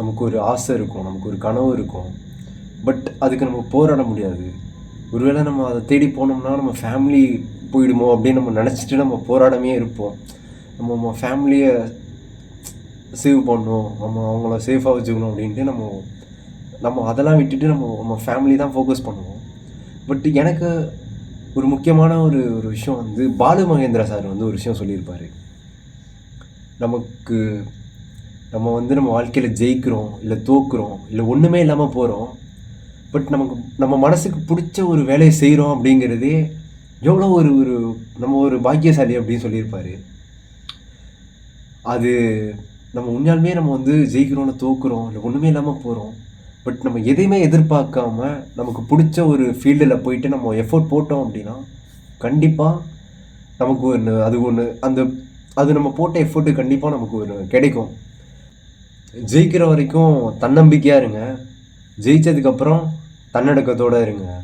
நமக்கு ஒரு ஆசை இருக்கும் நமக்கு ஒரு கனவு இருக்கும். பட் அதுக்கு நம்ம போராட முடியாது. ஒருவேளை நம்ம அதை தேடி போனோம்னா நம்ம ஃபேமிலி போயிடுமோ அப்படின்னு நம்ம நினச்சிட்டு நம்ம போராடமே இருப்போம். நம்ம நம்ம ஃபேமிலியை சேவ் பண்ணணும் நம்ம அவங்கள சேஃபாக வச்சுக்கணும் அப்படின்ட்டு நம்ம நம்ம அதெல்லாம் விட்டுட்டு நம்ம நம்ம ஃபேமிலி தான் ஃபோக்கஸ் பண்ணுவோம். பட் எனக்கு ஒரு முக்கியமான ஒரு ஒரு விஷயம் வந்து பாலு மகேந்திரா சார் வந்து ஒரு விஷயம் சொல்லியிருப்பார். நமக்கு நம்ம வந்து நம்ம வாழ்க்கையில் ஜெயிக்கிறோம் இல்லை தோக்குறோம் இல்லை ஒன்றுமே இல்லாமல் போகிறோம் பட் நமக்கு நம்ம மனசுக்கு பிடிச்ச ஒரு வேலையை செய்கிறோம் அப்படிங்கிறதே எவ்வளோ ஒரு ஒரு நம்ம ஒரு பாக்கியசாலி அப்படின்னு சொல்லியிருப்பார். அது நம்ம உண்மையாலுமே நம்ம வந்து ஜெயிக்கிறோம்னு தோக்குறோம் இல்லை ஒன்றுமே இல்லாமல் போகிறோம் பட் நம்ம எதையுமே எதிர்பார்க்காம நமக்கு பிடிச்ச ஒரு ஃபீல்டில் போயிட்டு நம்ம எஃபோர்ட் போட்டோம் அப்படின்னா கண்டிப்பாக நமக்கு ஒன்று அது ஒன்று அந்த அது நம்ம போட்ட எஃபோர்ட்டு கண்டிப்பாக நமக்கு ஒரு கிடைக்கும். ஜெயிக்கிற வரைக்கும் தன்னம்பிக்கையாக இருங்க. ஜெயித்ததுக்கப்புறம் தன்னடக்கத்தோடு இருங்க.